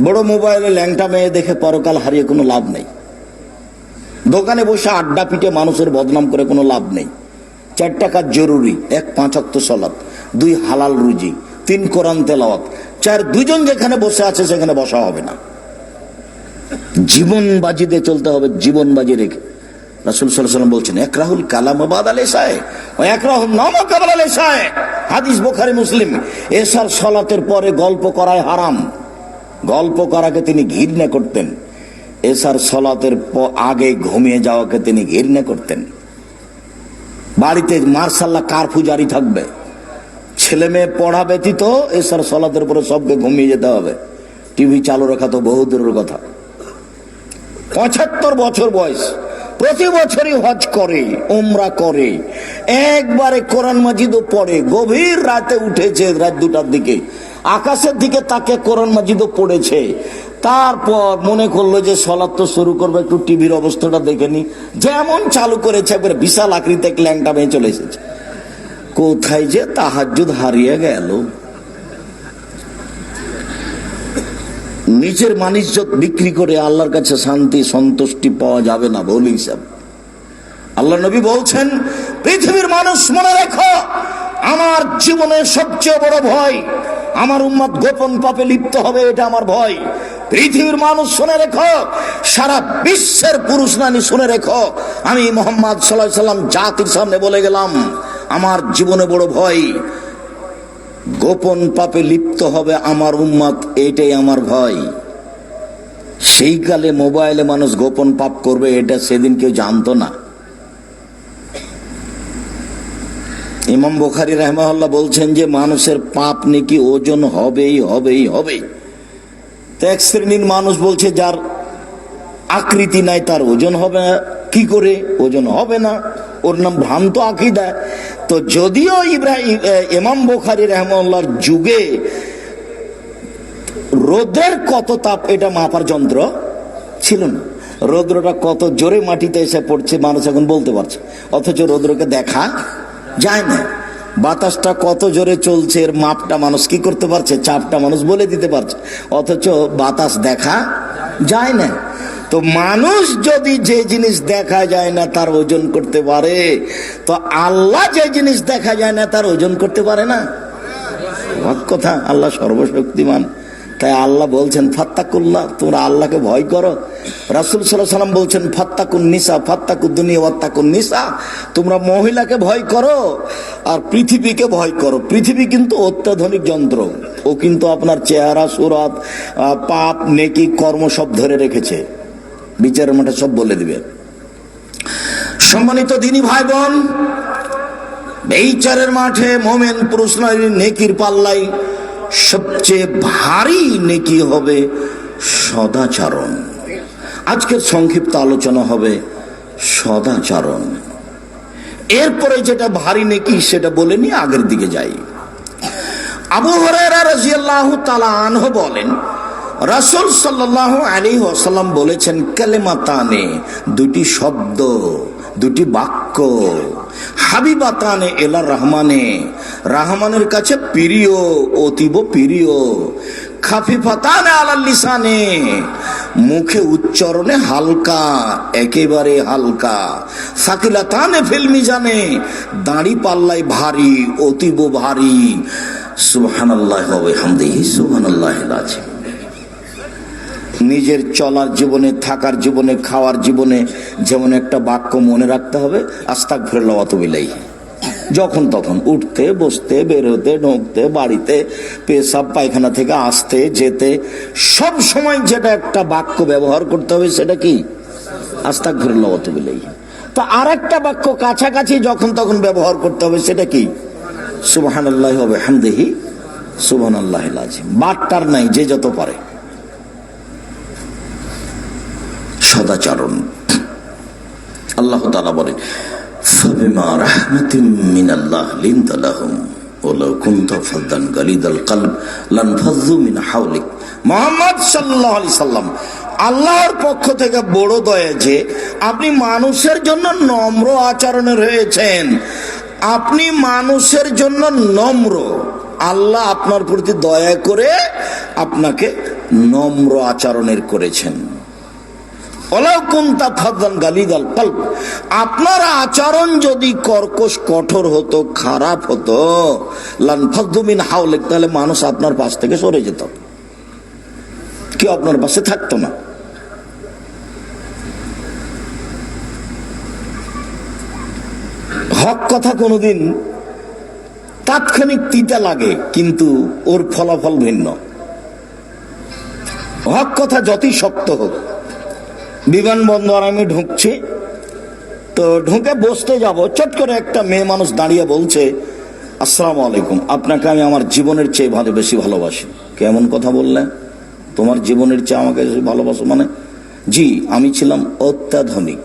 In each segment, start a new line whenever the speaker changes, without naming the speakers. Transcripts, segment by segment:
বড় মোবাইলে ল্যাংটা মেয়ে দেখে পরকাল হারিয়ে কোনো লাভ নেই। দোকানে বসে আড্ডা পিটে মানুষের বদনাম করে কোনো লাভ নেই। চার টাকা জরুরি, এক পাঁচাত্তর সলাৎ দুই হালাল রুজি, তিন কোরআন তেলাওয়াত, চার দুজন যেখানে বসে আছে সেখানে বসা হবে না। জীবন বাজিতে চলতে হবে, জীবন বাজি রেখে। রাসুল সাল্লাম বলছেন, এক রাহুল কালামাবাদ আলে সায়, ও এক রাহুল নামা কাবাল আলে সায়। হাদিস বোখারি, মুসলিম। এসার সলাতের পরে গল্প করায় হারাম। গল্প করাকে তিনি ঘৃণা করতেন। এসার সলাতের আগে ঘুমিয়ে যাওয়াকে তিনি ঘৃণা করতেন। বাড়িতে মার্শাল্লাহ কারফু জারি থাকবে? ছেলে মেয়ে পড়া ব্যতীত এসার সলাতের পরে সবকে ঘুমিয়ে যেতে হবে। টিভি চালু রাখা তো বহু দূরের কথা। পঁচাত্তর বছর বয়স। প্রতি বছরই হজ করে ওমরা করে। একবারে কোরআন মাজিদও পড়ে, গভীর রাতে উঠেছে রাত দুটার দিকে। আকাশের দিকে তাকে কোরআন মাজিদও পড়েছে। তারপর মনে করল যে সলাৎ তো শুরু করবে, একটু টিভির অবস্থাটা দেখে নি। যেমন চালু করেছে, একবার বিশাল আকৃতি এক ল্যাংটা মেয়ে চলে এসেছে। কোথায় যে তাহাজুদ হারিয়ে গেল। নিজের মানিজ্যত বিক্রি করে আল্লাহর কাছে শান্তি, সন্তুষ্টি পাওয়া যাবে না বলি হিসাব। আল্লাহ নবী বলছেন, পৃথিবীর মানুষ মনে রেখো, আমার জীবনের সবচেয়ে বড় ভয় আমার উম্মত গোপন পাপে লিপ্ত হবে, এটা আমার ভয়। পৃথিবীর মানুষ শুনে রেখো, সারা বিশ্বের পুরুষ নারী শুনে রেখো। আমি মোহাম্মদ সাল্লাহ সাল্লাম জাতির সামনে বলে গেলাম, আমার জীবনে বড় ভয়। গোপন পাপে লিপ্ত হবে আমার উম্মত, এটাই আমার ভয়। সেই কালে মোবাইলে মানুষ গোপন পাপ করবে, এটা সেদিন কেউ জানতো না। ইমাম বুখারি রহমাল্লাহ বলছেন যে মানুষের পাপ নাকি ওজন হবেই হবেই হবে তো এক শ্রেণির মানুষ বলছে, যার আকৃতি নাই, তার ওজন হবে না। কি করে? ওজন হবে না। ওর নাম ভ্রান্ত আকিদা। তো যদিও ইব্রাহিম ইমাম বোখারি রহমাল্লাহর যুগে রোদের কত তাপ, এটা মাপার যন্ত্র ছিল না। রৌদ্রটা কত জোরে মাটিতে এসে পড়ছে, মানুষ এখন বলতে পারছে। অথচ রৌদ্রকে দেখা যায় না। বাতাসটা কত জোরে চলছে, এর মাপটা মানুষ কি করতে পারছে, চাপটা মানুষ বলে দিতে পারছে। অথচ বাতাস দেখা যায় না। তো মানুষ যদি যে জিনিস দেখা যায় না, তার ওজন করতে পারে। তো আল্লাহ যে জিনিস দেখা যায় না, তার ওজন করতে পারে না। কথা, আল্লাহ সর্বশক্তিমান। তাই আল্লাহ বলছেন, ফাত্তাকুল্লাহ, তোমরা আল্লাহকে ভয় করো। রাসুল সাল্লাহ সাল্লাম বলছেন, ফাত্তাকুন নিসা ফাত্তাকু দুনিয়া, ওয়াত্তাকুন নিসা, তোমরা মহিলাকে ভয় করো আর পৃথিবীকে ভয় করো। পৃথিবী কিন্তু অত্যাধুনিক যন্ত্র, ও কিন্তু আপনার চেহারা, সুরাত পাপ, নেকি, কর্ম সব ধরে রেখেছে। বিচারের মাঠে সব বলে দিবে। সম্মানিত দিনী ভাই বোন বিচারের মাঠে মোমেন পুরুষ নারীর নেকির পাল্লাই সবচেয়ে ভারী নেকি হবে সদাচরণ। আজকের সংক্ষিপ্ত আলোচনা হবে সদাচরণ। এরপরে যেটা ভারী নেকি সেটা বলে নিয়ে আগের দিকে যাই। আবু হরাইরা তাআলা আনহু বলেন, রাসূল সাল্লাল্লাহু আলাইহি ওয়াসাল্লাম বলেছেন, কালেমাতানে দুটি শব্দ, দুটি বাক্য, হাবিবাতানে এলা রহমানে রহমানের কাছে প্রিয়, অতীব প্রিয়। খাফিফাতানে আলাল লিসানে, মুখে উচ্চারণে হালকা, একেবারে হালকা। সাকিলাতানে ফিল্মি জানে দাড়ি পাল্লাই ভারী, অতীব ভারী। সুবহানাল্লাহ হবে হামদিহি সুবহানাল্লাহ আছে নিজের চলার জীবনে, থাকার জীবনে, খাওয়ার জীবনে যেমন একটা বাক্য মনে রাখতে হবে আস্তাক ফেরল অত বিলাই যখন তখন উঠতে, বসতে, বেরোতে, ঢুকতে, বাড়িতে, পেশাব, পায়খানা থেকে আসতে, যেতে, সব সময় যেটা একটা বাক্য ব্যবহার করতে হবে সেটা কি? আস্তাক ঘুরে অত বিলাই তো আর একটা বাক্য কাছাকাছি যখন তখন ব্যবহার করতে হবে সেটা কি? সুবাহান আল্লাহ হবে হামদেহি সুবাহান আল্লাহ বাটটার নাই, যে যত পারে। সদাচরণ। আল্লাহ তালা বলেন فبما رحمة من الله لنت لهم ولو كنت فظا غليظ القلب لانفضوا من حولك মোহাম্মদ সাল্লাহ আলি সাল্লাম আল্লাহর পক্ষ থেকে বড় দয়া যে আপনি মানুষের জন্য নম্র আচরণের হয়েছেন আপনি মানুষের জন্য নম্র আল্লাহ আপনার প্রতি দয়া করে আপনাকে নম্র আচরণের করেছেন আপনার আচরণ যদি কর্কশ, কঠোর হতো, খারাপ হতো তাহলে মানুষ আপনার পাশ থেকে সরে যেত। কেউ আপনার পাশে থাকতো না। হক কথা কোনোদিন তাৎক্ষণিক তিতা লাগে, কিন্তু ওর ফলাফল ভিন্ন। হক কথা যতই শক্ত হোক বিমানবন্দর আমি ঢুকছি। তো ঢুকে বসতে যাব। চট করে একটা মেয়ে মানুষ দাঁড়িয়ে বলছে, আসসালামু আলাইকুম, আপনাকে আমি আমার জীবনের চেয়ে ভালো, বেশি ভালোবাসি। কেমন কথা বললে? তোমার জীবনের চেয়ে আমাকে ভালোবাসো মানে? জি, আমি ছিলাম অত্যাধুনিক।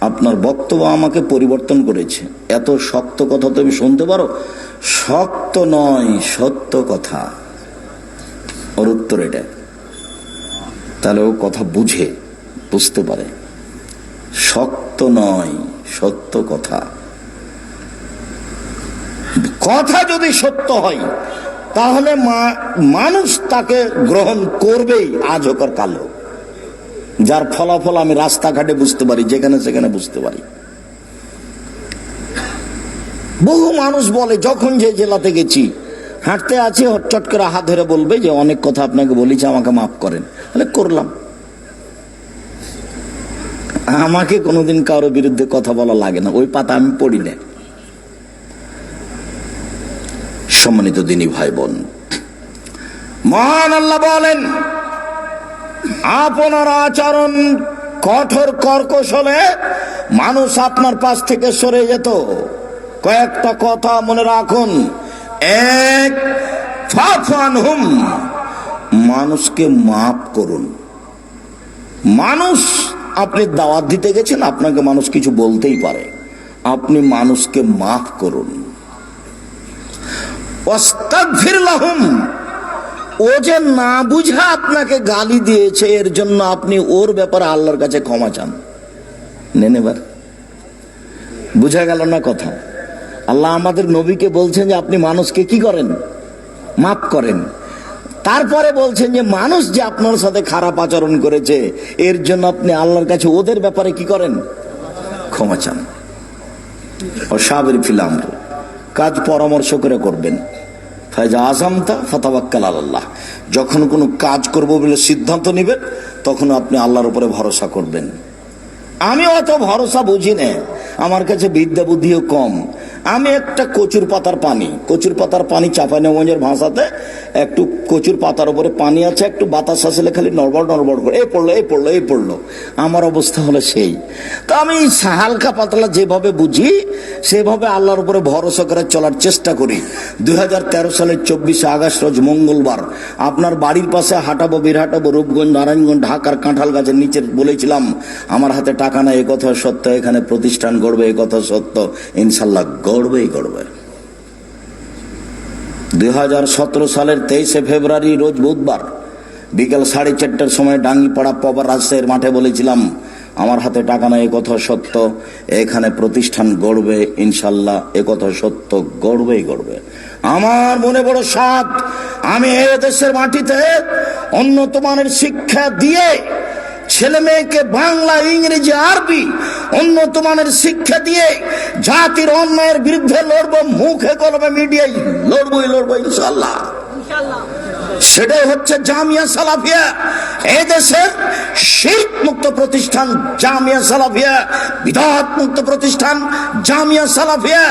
আপনার বক্তব্য আমাকে পরিবর্তন করেছে। এত শক্ত কথা তুমি শুনতে পারো? শক্ত নয়, সত্য কথা। ওর উত্তর এটা। তাহলে ও কথা বুঝে। বুঝতে পারে। শক্ত নয়, সত্য কথা। কথা যদি সত্য হয়, তাহলে মানুষ তাকে গ্রহণ করবেই আজ হোক কাল যার ফলাফল আমি রাস্তাঘাটে বুঝতে পারি, যেখানে সেখানে বুঝতে পারি। বহু মানুষ বলে, যখন যে জেলাতে গেছি, হাঁটতে আছি চট করে হাত ধরে বলবে যে, অনেক কথা আপনাকে বলেছি, আমাকে মাফ করেন। তাহলে করলাম। আমাকে কোনোদিন কারোর বিরুদ্ধে কথা বলা লাগে না। ওই পাতা আমি পড়ি না। সম্মানিত দিনী ভাই বোন মহান আল্লাহ বলেন, আপনার আচরণ কঠোর কর্কশ হলে মানুষ আপনার পাশ থেকে সরে যেত। কয়েকটা কথা মনে রাখুন। এক হুম মানুষকে মাফ করুন। মানুষ আপনি দাওয়াত দিতে গেছেন, আপনাকে মানুষ কিছু বলতেই পারে। আপনি মানুষকে মাফ করুন। ও যে না বুঝা আপনাকে গালি দিয়েছে, এর জন্য আপনি ওর ব্যাপারে আল্লাহর কাছে ক্ষমা চান। নেন এবার। বুঝা গেল না কথা? আল্লাহ আমাদের নবীকে বলছেন যে আপনি মানুষকে কি করেন? মাফ করেন। তারপরে বলছেন যে, মানুষ যে আপনার সাথে খারাপ আচরণ করেছে, এর জন্য আপনি আল্লাহর কাছে ওদের ব্যাপারে কি করেন? ক্ষমা চান। ও সাবের ফিলাম কাজ পরামর্শ করে করবেন। ফায়জা আজমতা ফতাবাক্কাল আল্লাহ যখন কোনো কাজ করব বলে সিদ্ধান্ত নেবেন, তখন আপনি আল্লাহর উপরে ভরসা করবেন। আমি অত ভরসা বুঝি না। আমার কাছে বিদ্যা বুদ্ধিও কম। আমি একটা কচুর পাতার পানি, কচুর পাতার পানি চাপাইনগঞ্জের ভাষাতে, একটু কচুর পাতার উপরে পানি আছে, একটু বাতাস আসলে খালি নড়বড় নড়বড় করে, এই পড়ল এই পড়ল এই পড়ল। আমার অবস্থা হলো সেই। তো আমি হালকা পাতলা যেভাবে বুঝি, সেভাবে আল্লাহর উপরে ভরসা করে চলার চেষ্টা করি। দুই হাজার তেরো সালের চব্বিশে আগস্ট, রোজ মঙ্গলবার, আপনার বাড়ির পাশে হাঁটাবো, বীরহাটাবো, রূপগঞ্জ, নারায়ণগঞ্জ, ঢাকার কাঁঠাল গাছের নিচে বলেছিলাম, আমার হাতে টাকা নাই, এ কথা সত্য, এখানে প্রতিষ্ঠান গড়বে, এ কথা সত্য, ইনশাল্লাহ গড়বেই গড়বে দু হাজার সতেরো সালের তেইশে ফেব্রুয়ারি, রোজ বুধবার বিকেল সাড়ে চারটার সময় ডাঙ্গিপাড়া পবার রাজশাহীর মাঠে বলেছিলাম, আমার হাতে টাকা নাই কথা সত্য। এখানে প্রতিষ্ঠান গড়বে, ইনশাল্লাহ কথা সত্য গড়বেই গড়বে। আমার মনে বড় সাত আমি এ দেশের মাটিতে অন্যতমানের শিক্ষা দিয়ে ছেলে মেয়েকে বাংলা, ইংরেজি, আরবি উন্নত মানের শিক্ষা দিয়ে জাতির অন্যায়ের বিরুদ্ধে লড়বো, মুখে কলমে মিডিয়ায় লড়বই লড়বো ইনশাল্লাহ সেটাই হচ্ছে জামিয়া সালাফিয়া। এই দেশের শিল্প মুক্ত প্রতিষ্ঠান জামিয়া সালাফিয়া বিধাত মুক্ত প্রতিষ্ঠান জামিয়া সালাফিয়া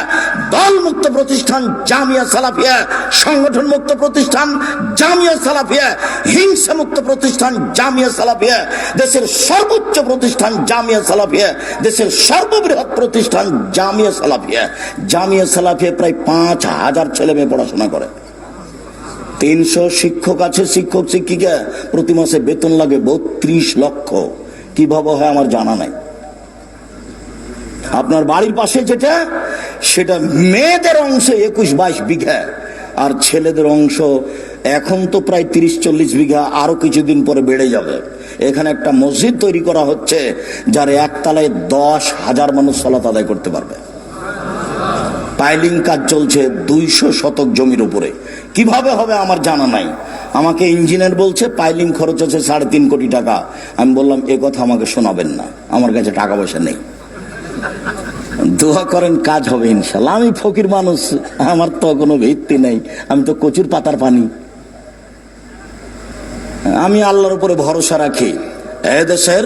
দল মুক্ত প্রতিষ্ঠান জামিয়া সালাফিয়া সংগঠন মুক্ত প্রতিষ্ঠান জামিয়া সালাফিয়া হিংসা মুক্ত প্রতিষ্ঠান জামিয়া সালাফিয়া, দেশের সর্বোচ্চ প্রতিষ্ঠান জামিয়া সালাফিয়া, দেশের সর্ববৃহৎ প্রতিষ্ঠান জামিয়া সালাফিয়া। জামিয়া সালাফিয়া প্রায় পাঁচ হাজার ছেলে মেয়ে পড়াশোনা করে। তিনশো শিক্ষক আছে, শিক্ষক, শিক্ষিকা। প্রতি মাসে বেতন লাগে বত্রিশ লক্ষ। কীভাবে হয় আমার জানা নাই। আপনার বাড়ির পাশে যেটা, সেটা মেয়েদের অংশে একুশ বাইশ বিঘা, আর ছেলেদের অংশ এখন তো প্রায় তিরিশ চল্লিশ বিঘা, আরও কিছুদিন পরে বেড়ে যাবে। এখানে একটা মসজিদ তৈরি করা হচ্ছে, যার একতলায় দশ হাজার মানুষ সলাত আদায় করতে পারবে। পাইলিং কাজ চলছে দুইশো শতক জমির উপরে। কীভাবে হবে আমার জানা নাই। আমাকে ইঞ্জিনিয়ার বলছে, পাইলিং খরচ আছে সাড়ে তিন কোটি টাকা। আমি বললাম, এ কথা আমাকে শোনাবেন না। আমার কাছে টাকা পয়সা নেই। দোয়া করেন, কাজ হবে ইনশাল্লাহ আমি ফকির মানুষ, আমার তো কোনো ভিত্তি নেই। আমি তো কচুর পাতার পানি। আমি আল্লাহর উপরে ভরসা রাখি। এদেশের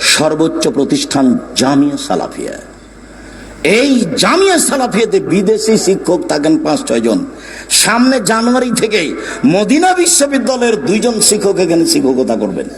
সর্বোচ্চ প্রতিষ্ঠান জামিয়া সালাফিয়া। এই জামিয়া সালাফিয়াতে বিদেশি শিক্ষক থাকেন পাঁচ, ছয় জন। সামনে জানুয়ারি থেকে মদিনা বিশ্ববিদ্যালয়ের দুইজন শিক্ষক এখানে শিক্ষকতা করবেন।